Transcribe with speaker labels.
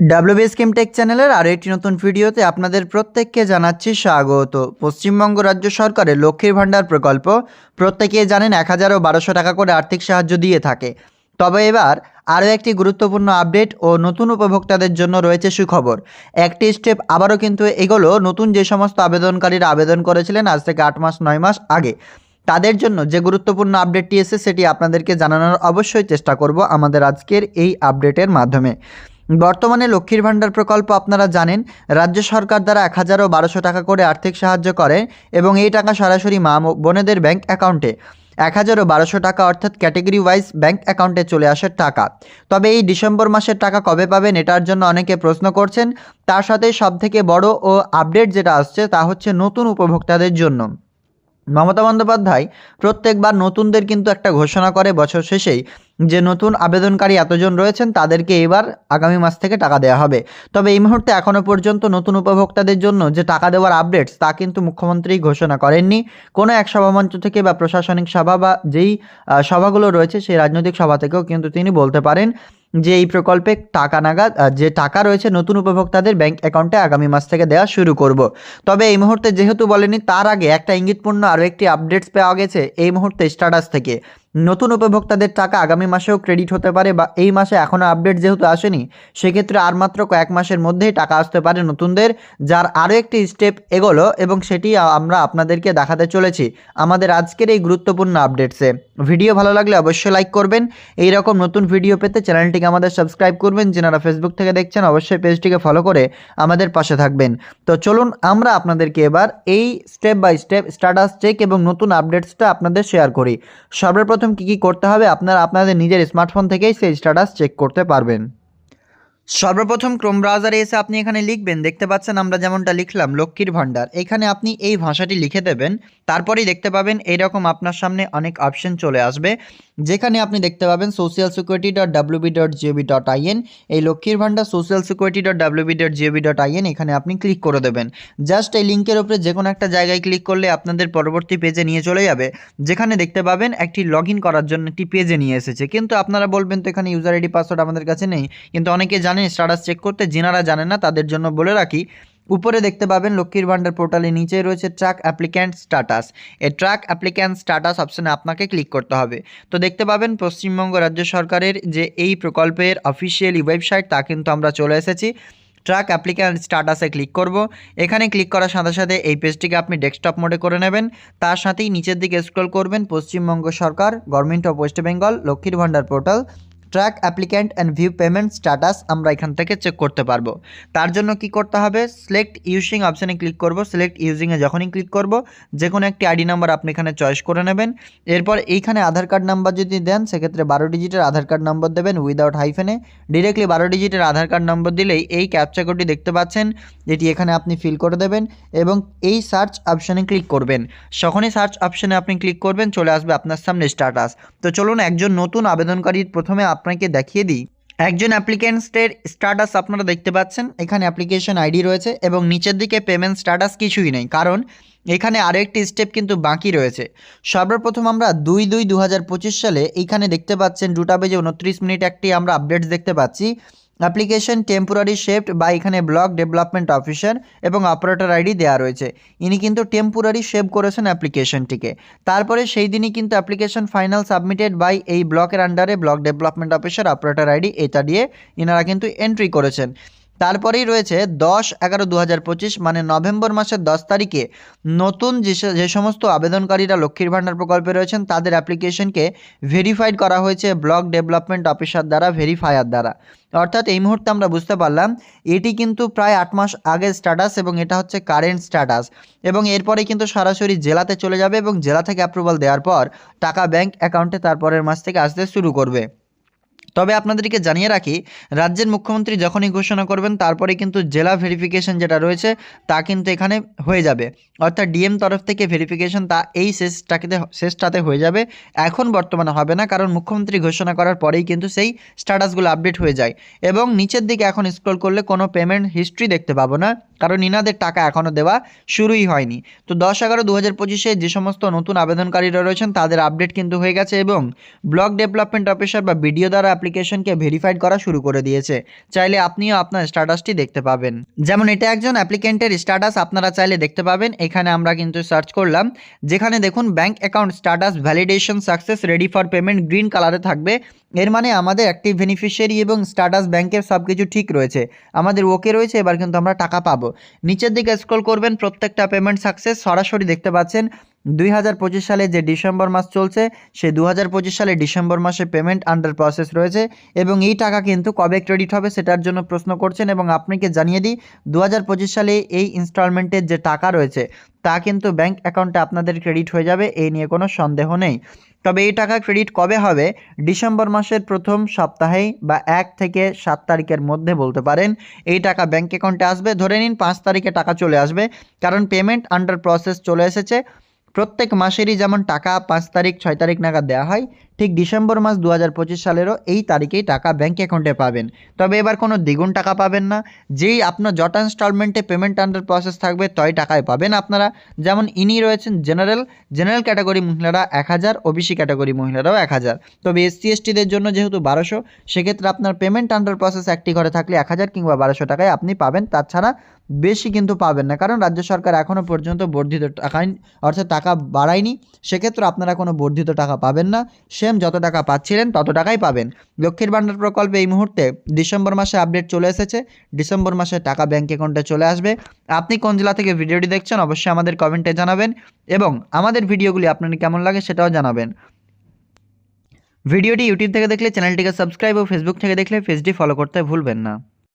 Speaker 1: WB scheme take চ্যানেলের আরও একটি নতুন ভিডিওতে আপনাদের প্রত্যেককে জানাচ্ছি স্বাগত। পশ্চিমবঙ্গ রাজ্য সরকারের লক্ষ্মীর ভাণ্ডার প্রকল্প প্রত্যেকেই জানেন এক হাজার ও বারোশো টাকা করে আর্থিক সাহায্য দিয়ে থাকে। তবে এবার আরও একটি গুরুত্বপূর্ণ আপডেট ও নতুন উপভোক্তাদের জন্য রয়েছে সুখবর। একটি স্টেপ আবারও কিন্তু এগুলো। নতুন যে সমস্ত আবেদনকারীরা আবেদন করেছিলেন আজ থেকে আট মাস, নয় মাস আগে, তাদের জন্য যে গুরুত্বপূর্ণ আপডেটটি এসে সেটি আপনাদেরকে জানানোর অবশ্যই চেষ্টা করব আমাদের আজকের এই আপডেটের মাধ্যমে। বর্তমানে লক্ষ্মীর ভাণ্ডার প্রকল্প আপনারা জানেন, রাজ্য সরকার দ্বারা এক হাজার ও বারোশো টাকা করে আর্থিক সাহায্য করে এবং এই টাকা সরাসরি মা বোনেদের ব্যাংক অ্যাকাউন্টে। এক হাজার ও বারোশো টাকা অর্থাৎ ক্যাটেগরি ওয়াইজ ব্যাংক অ্যাকাউন্টে চলে আসে টাকা। তবে এই ডিসেম্বর মাসের টাকা কবে পাবেন এটার জন্য অনেকে প্রশ্ন করছেন, তার সাথে সবথেকে বড় ও আপডেট যেটা আসছে তা হচ্ছে নতুন উপভোক্তাদের জন্য। মমতা বন্দ্যোপাধ্যায় প্রত্যেকবার নতুনদের কিন্তু একটা ঘোষণা করে বছর শেষেই যে নতুন আবেদনকারী এতজন রয়েছেন তাদেরকে এবার আগামী মাস থেকে টাকা দেওয়া হবে। তবে এই মুহূর্তে এখনও পর্যন্ত নতুন উপভোক্তাদের জন্য যে টাকা দেওয়ার আপডেটস তা কিন্তু মুখ্যমন্ত্রী ঘোষণা করেননি। কোনো এক সভামঞ্চ থেকে বা প্রশাসনিক সভা বা যেই সভাগুলো রয়েছে সেই রাজনৈতিক সভা থেকেও কিন্তু তিনি বলতে পারেন যে এই প্রকল্পে টাকা নাগাদ যে টাকা রয়েছে নতুন উপভোক্তাদের ব্যাংক অ্যাকাউন্টে আগামী মাস থেকে দেওয়া শুরু করব। তবে এই মুহূর্তে যেহেতু বলেনি, তার আগে একটা ইঙ্গিতপূর্ণ আরও একটি আপডেটস পাওয়া গেছে এই মুহূর্তে স্ট্যাটাস থেকে। নতুন উপভোক্তাদের টাকা আগামী মাসেও ক্রেডিট হতে পারে বা এই মাসে এখনও আপডেট যেহেতু আসেনি, সেক্ষেত্রে আর মাত্র কয়েক মাসের মধ্যেই টাকা আসতে পারে নতুনদের, যার আরও একটি স্টেপ এগোলো এবং সেটি আমরা আপনাদেরকে দেখাতে চলেছি আমাদের আজকের এই গুরুত্বপূর্ণ আপডেটসে ভিডিও ভালো লাগলে অবশ্যই লাইক করবেন। এই রকম নতুন ভিডিও পেতে চ্যানেলটিকে আমাদের সাবস্ক্রাইব করবেন। যারা ফেসবুক থেকে দেখছেন, অবশ্যই পেজটিকে ফলো করে আমাদের পাশে থাকবেন। তো চলুন আমরা আপনাদেরকে এবার এই step by step status check এবং নতুন আপডেটসটা আপনাদের শেয়ার করি। সর্বপ্রথম কী কী করতে হবে? আপনারা আপনাদের নিজের স্মার্টফোন থেকেই সেই স্ট্যাটাস চেক করতে পারবেন। সর্বপ্রথম ক্রোম ব্রাউজারে এসে আপনি এখানে লিখবেন, দেখতে পাচ্ছেন আমরা যেমনটা লিখলাম, লক্ষ্মীর ভাণ্ডার। এখানে আপনি এই ভাষাটি লিখে দেবেন, তারপরেই দেখতে পাবেন এইরকম আপনার সামনে অনেক অপশন চলে আসবে। যেখানে আপনি দেখতে পাবেন social security dot WB dot GOV dot IN এই Lakshmir Bhandar social security dot WB dot GOV dot IN এখানে আপনি ক্লিক করে দেবেন। জাস্ট এই লিঙ্কের উপরে যে কোনো একটা জায়গায় ক্লিক করলে আপনাদের পরবর্তী পেজে নিয়ে চলে যাবে। যেখানে দেখতে পাবেন একটি লগ করার জন্য একটি পেজে নিয়ে এসেছে। কিন্তু আপনারা বলবেন তো এখানে ইউজার আইডি পাসওয়ার্ড আমাদের কাছে নেই। কিন্তু অনেকে জানেন স্ট্যাটাস চেক করতে, যিনারা জানেন না তাদের জন্য বলে রাখি উপরে দেখতে পাবেন লক্ষ্মীর ভাণ্ডার পোর্টালের নিচে রয়েছে ট্র্যাক অ্যাপ্লিক্যান্ট স্ট্যাটাস এই ট্রাক অ্যাপ্লিক্যান্ট স্ট্যাটাস অপশানে আপনাকে ক্লিক করতে হবে। তো দেখতে পাবেন পশ্চিমবঙ্গ রাজ্য সরকারের যে এই প্রকল্পের অফিসিয়ালি ওয়েবসাইট তা কিন্তু আমরা চলে এসেছি। ট্র্যাক অ্যাপ্লিক্যান্ট স্ট্যাটাসে ক্লিক করব। এখানে ক্লিক করার সাথে সাথে এই পেজটিকে আপনি ডেস্কটপ মোডে করে নেবেন। তার সাথেই নিচের দিকে স্ক্রল করবেন পশ্চিমবঙ্গ সরকার government of west Bengal Lakshmir Bhandar portal track applicant and view payment status আমরা এখান থেকে চেক করতে পারব। তার জন্য কি করতে হবে? সিলেক্ট ইউজিং অপশানে ক্লিক করব। সিলেক্ট ইউজিংয়ে যখনই ক্লিক করব যে কোনো একটি আইডি নাম্বার আপনি এখানে চয়েস করে নেবেন। এরপর এইখানে আধার কার্ড নাম্বার যদি দেন, সেক্ষেত্রে বারো ডিজিটের আধার কার্ড নম্বর দেবেন উইদাউট হাইফেনে ডিরেক্টলি বারো ডিজিটের আধার কার্ড নম্বর দিলেই এই ক্যাপচা কোডটি দেখতে পাচ্ছেন। যেটি এখানে আপনি ফিল করে দেবেন এবং এই সার্চ অপশানে ক্লিক করবেন। যখনই সার্চ অপশানে আপনি ক্লিক করবেন, চলে আসবে আপনার সামনে স্ট্যাটাস তো চলুন একজন নতুন আবেদনকারীর প্রথমে আপনাকে দেখিয়ে দিই। একজন অ্যাপ্লিকেন্টসের স্ট্যাটাস আপনারা দেখতে পাচ্ছেন। এখানে অ্যাপ্লিকেশন আইডি রয়েছে এবং নিচের দিকে পেমেন্ট স্ট্যাটাস কিছুই নেই। কারণ এখানে আরও একটি স্টেপ কিন্তু বাকি রয়েছে। সর্বপ্রথম আমরা দুই দুই দু সালে এখানে দেখতে পাচ্ছেন দুটা বেজে উনত্রিশ মিনিট একটি আমরা আপডেটস দেখতে পাচ্ছি। অ্যাপ্লিকেশন টেম্পোরারি শেফট বা এখানে ব্লক ডেভেলপমেন্ট অফিসার এবং অপারেটর আইডি দেওয়া রয়েছে। ইনি কিন্তু টেম্পোরারি সেভ করেছেন অ্যাপ্লিকেশনটিকে তারপরে সেই দিনই কিন্তু অ্যাপ্লিকেশন ফাইনাল সাবমিটেড বাই এই ব্লকের আন্ডারে block development officer operator ID এটা দিয়ে ইনারা কিন্তু এন্ট্রি করেছেন। তারপরেই রয়েছে দশ এগারো দু মানে নভেম্বর মাসের দশ তারিখে নতুন যে সমস্ত আবেদনকারীরা লক্ষ্মীর ভাণ্ডার প্রকল্পে রয়েছেন, তাদের অ্যাপ্লিকেশনকে ভেরিফাইড করা হয়েছে ব্লক ডেভেলপমেন্ট অফিসার দ্বারা, ভেরিফায়ার দ্বারা। অর্থাৎ এই মুহূর্তে আমরা বুঝতে পারলাম, এটি কিন্তু প্রায় আট মাস আগের স্ট্যাটাস এবং এটা হচ্ছে কারেন্ট স্ট্যাটাস। এবং এরপরে কিন্তু সরাসরি জেলাতে চলে যাবে এবং জেলা থেকে অ্যাপ্রুভাল দেওয়ার পর টাকা ব্যাংক অ্যাকাউন্টে তারপরের মাস থেকে আসতে শুরু করবে। তবে আপনাদেরকে জানিয়ে রাখি, রাজ্যের মুখ্যমন্ত্রী যখনই ঘোষণা করবেন তারপরে কিন্তু জেলা ভেরিফিকেশন যেটা রয়েছে, তা কিন্তু এখানে হয়ে যাবে। অর্থাৎ ডিএম তরফ থেকে ভেরিফিকেশন তা এই শেষটাকে শেষটাতে হয়ে যাবে। এখন বর্তমানে হবে না, কারণ মুখ্যমন্ত্রী ঘোষণা করার পরেই কিন্তু সেই স্ট্যাটাসগুলো আপডেট হয়ে যায়। এবং নিচের দিকে এখন স্ক্রল করলে কোনো পেমেন্ট হিস্ট্রি দেখতে পাবো না। কারণ ইনাদের টাকা এখনও দেওয়া শুরুই হয়নি। তো দশ এগারো দু হাজার পঁচিশে যে সমস্ত নতুন আবেদনকারীরা রয়েছেন, তাদের আপডেট কিন্তু হয়ে গেছে এবং ব্লক ডেভেলপমেন্ট অফিসার বা বিডিও দ্বারা অ্যাপ্লিকেশনকে ভেরিফাইড করা শুরু করে দিয়েছে। চাইলে আপনিও আপনার স্ট্যাটাসটি দেখতে পাবেন। যেমন এটা একজন অ্যাপ্লিকেন্টের স্ট্যাটাস, আপনারা চাইলে দেখতে পাবেন। এখানে আমরা কিন্তু সার্চ করলাম, যেখানে দেখুন, bank account status validation success ready for payment green কালারে থাকবে। এর মানে আমাদের অ্যাক্টিভ বেনিফিশিয়ারি এবং স্ট্যাটাস ব্যাংকের সব কিছু ঠিক রয়েছে। আমাদের ওকে রয়েছে, এবার কিন্তু আমরা টাকা পাবো। নিচের দিকে স্ক্রল করবেন প্রত্যেকটা পেমেন্ট সাকসেস সরাসরি দেখতে পাচ্ছেন। দুই হাজার পঁচিশ সালে যে ডিসেম্বর মাস চলছে, সে দু হাজার পঁচিশ সালে ডিসেম্বর মাসে পেমেন্ট আন্ডার প্রসেস রয়েছে এবং এই টাকা কিন্তু কবে ক্রেডিট হবে সেটার জন্য প্রশ্ন করছেন এবং আপনাকে জানিয়ে দিই দু হাজার পঁচিশ সালে এই ইনস্টলমেন্টের যে টাকা রয়েছে, তা কিন্তু ব্যাংক অ্যাকাউন্টে আপনাদের ক্রেডিট হয়ে যাবে, এই নিয়ে কোনো সন্দেহ নেই। তবে এই টাকা ক্রেডিট কবে হবে, ডিসেম্বর মাসের প্রথম সপ্তাহেই বা এক থেকে সাত তারিখের মধ্যে বলতে পারেন। এই টাকা ব্যাংক অ্যাকাউন্টে আসবে, ধরে নিন পাঁচ তারিখে টাকা চলে আসবে, কারণ পেমেন্ট আন্ডার প্রসেস চলে এসেছে। প্রত্যেক মাসেরই যেমন টাকা পাঁচ তারিখ ছয় তারিখ নাগাদ দেওয়া হয় ঠিক ডিসেম্বর মাস দু হাজার পঁচিশ সালেরও এই তারিখেই টাকা ব্যাঙ্ক অ্যাকাউন্টে পাবেন। তবে এবার কোনো দ্বিগুণ টাকা পাবেন না। যেই আপনার যটা ইনস্টলমেন্টে পেমেন্ট আন্ডার প্রসেস থাকবে, তই টাকায় পাবেন আপনারা। যেমন ইনি রয়েছেন জেনারেল জেনারেল ক্যাটাগরি মহিলারা এক হাজার ওবিসি ক্যাটাগরি মহিলারাও এক হাজার। তবে এসসি এসটিদের জন্য যেহেতু বারোশো, সেক্ষেত্রে আপনার পেমেন্ট আন্ডার প্রসেস একটি ঘরে থাকলে এক হাজার কিংবা বারোশো টাকায় আপনি পাবেন। তাছাড়া বেশি কিন্তু পাবেন না, কারণ রাজ্য সরকার এখনও পর্যন্ত বর্ধিত টাকা অর্থাৎ টাকা বাড়ায়নি। সেক্ষেত্রে আপনারা কোনো বর্ধিত টাকা পাবেন না। সেম যত টাকা পাচ্ছিলেন, তত টাকাই পাবেন। লক্ষ্মীর ভাণ্ডার প্রকল্পে এই মুহূর্তে ডিসেম্বর মাসে আপডেট চলে এসেছে। ডিসেম্বর মাসে টাকা ব্যাঙ্ক অ্যাকাউন্টে চলে আসবে। আপনি কোন জেলা থেকে ভিডিওটি দেখছেন, অবশ্যই আমাদের কমেন্টে জানাবেন এবং আমাদের ভিডিওগুলি আপনার কেমন লাগে সেটাও জানাবেন। ভিডিওটি ইউটিউব থেকে দেখলে চ্যানেলটিকে সাবস্ক্রাইব ও ফেসবুক থেকে দেখলে পেজটি ফলো করতে ভুলবেন না।